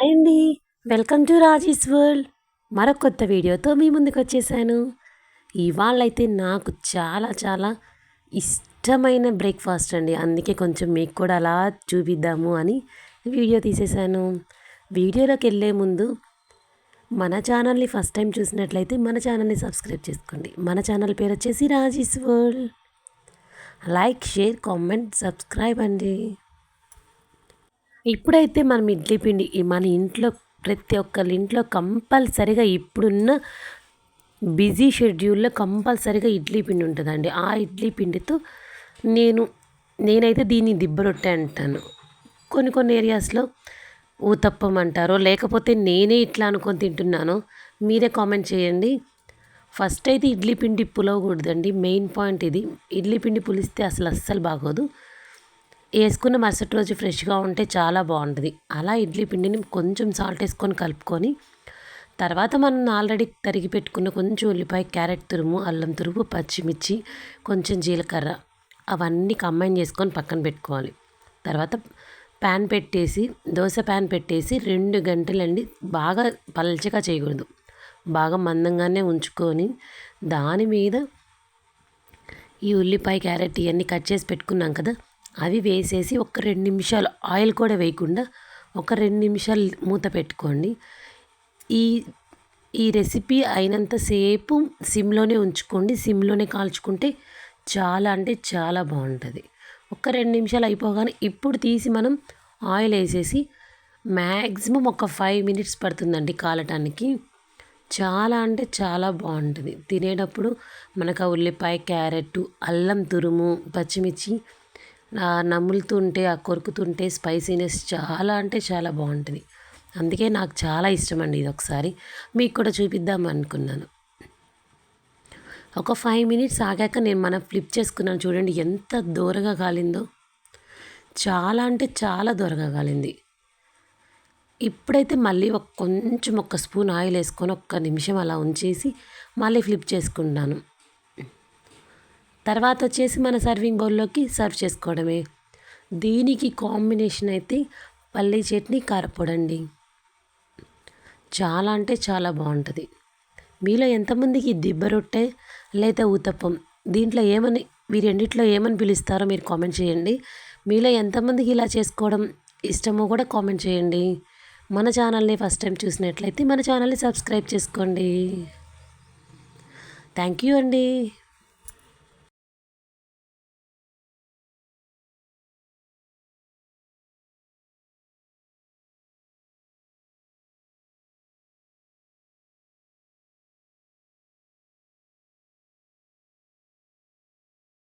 Hi అండి welcome to Raji's world. మరొక కొత్త వీడియోతో మీ ముందుకు వచ్చేసాను. ఇవాళ అయితే నాకు చాలా చాలా ఇష్టమైన బ్రేక్ఫాస్ట్ అండి. అందుకే కొంచెం మీకు కూడా అలా చూపిద్దాము అని వీడియో తీసేశాను వీడియోలోకి వెళ్ళే ముందు మన ఛానల్ని ఫస్ట్ టైం చూసినట్లయితే మన ఛానల్ని సబ్స్క్రైబ్ చేసుకోండి. మన ఛానల్ పేరు వచ్చేసి Raji's world. Like share comment subscribe అండి. ఇప్పుడైతే మనం ఇడ్లీ పిండి మన ఇంట్లో ప్రతి ఒక్కరి ఇంట్లో కంపల్సరిగా ఇప్పుడున్న బిజీ షెడ్యూల్లో కంపల్సరిగా ఇడ్లీ పిండి ఉంటుందండి. ఆ ఇడ్లీ పిండితో నేను నేనైతే దీన్ని దిబ్బరొట్టె అంటాను. కొన్ని కొన్ని ఏరియాస్లో ఊతప్పం అంటారో లేకపోతే నేనే ఇట్లా అనుకొని తింటున్నాను మీరే కామెంట్ చేయండి. ఫస్ట్ అయితే ఇడ్లీ పిండి పులవకూడదండి. మెయిన్ పాయింట్ ఇది. ఇడ్లీ పిండి పులిస్తే అసలు అస్సలు బాగోదు. వేసుకున్న మరుసటి రోజు ఫ్రెష్గా ఉంటే చాలా బాగుంటుంది. అలా ఇడ్లీ పిండిని కొంచెం సాల్ట్ వేసుకొని కలుపుకొని తర్వాత మనం ఆల్రెడీ తరిగి పెట్టుకున్న కొంచెం ఉల్లిపాయ క్యారెట్ తురుము అల్లం తురుము పచ్చిమిర్చి కొంచెం జీలకర్ర అవన్నీ కంబైన్ చేసుకొని పక్కన పెట్టుకోవాలి. తర్వాత ప్యాన్ పెట్టేసి దోశ ప్యాన్ పెట్టేసి రెండు గంటలండి బాగా పల్చగా చేయకూడదు. బాగా మందంగానే ఉంచుకొని దాని మీద ఈ ఉల్లిపాయ క్యారెట్ ఇవన్నీ కట్ చేసి పెట్టుకున్నాం కదా అవి వేసేసి ఒక రెండు నిమిషాలు ఆయిల్ కూడా వేయకుండా ఒక రెండు నిమిషాలు మూత పెట్టుకోండి. ఈ ఈ రెసిపీ అయినంతసేపు సిమ్లోనే ఉంచుకోండి. సిమ్లోనే కాల్చుకుంటే చాలా అంటే చాలా బాగుంటుంది. ఒక రెండు నిమిషాలు అయిపోగానే ఇప్పుడు తీసి మనం ఆయిల్ వేసేసి మ్యాక్సిమం ఒక ఫైవ్ మినిట్స్ పడుతుందండి కాలటానికి. చాలా అంటే చాలా బాగుంటుంది. తినేటప్పుడు మనకు ఆ ఉల్లిపాయ క్యారెట్ అల్లం తురుము పచ్చిమిర్చి నములుతుంటే ఆ కొరుకుతుంటే స్పైసీనెస్ చాలా అంటే చాలా బాగుంటుంది. అందుకే నాకు చాలా ఇష్టం అండి ఇది ఒకసారి మీకు కూడా చూపిద్దాం అనుకున్నాను. ఒక ఫైవ్ మినిట్స్ ఆగాక నేను మనం ఫ్లిప్ చేసుకున్నాను. చూడండి ఎంత దూరగా కాలిందో. చాలా అంటే చాలా దూరగా కాలింది. ఇప్పుడైతే మళ్ళీ ఒక కొంచెం ఒక స్పూన్ ఆయిల్ వేసుకొని ఒక్క నిమిషం అలా ఉంచేసి మళ్ళీ ఫ్లిప్ చేసుకుంటాను. తర్వాత వచ్చేసి మన సర్వింగ్ బౌల్లోకి సర్వ్ చేసుకోవడమే. దీనికి కాంబినేషన్ అయితే పల్లీ చట్నీ కారపొడండి. చాలా అంటే చాలా బాగుంటుంది మీలో ఎంతమందికి దిబ్బ రొట్టె లేదా ఊతప్పం? దీంట్లో ఏమని రెండిట్లో ఏమని పిలుస్తారో మీరు కామెంట్ చేయండి. మీలో ఎంతమందికి ఇలా చేసుకోవడం ఇష్టమో కూడా కామెంట్ చేయండి. మన ఛానల్ని ఫస్ట్ టైం చూసినట్లయితే మన ఛానల్ని సబ్స్క్రైబ్ చేసుకోండి. థ్యాంక్ యూ అండి.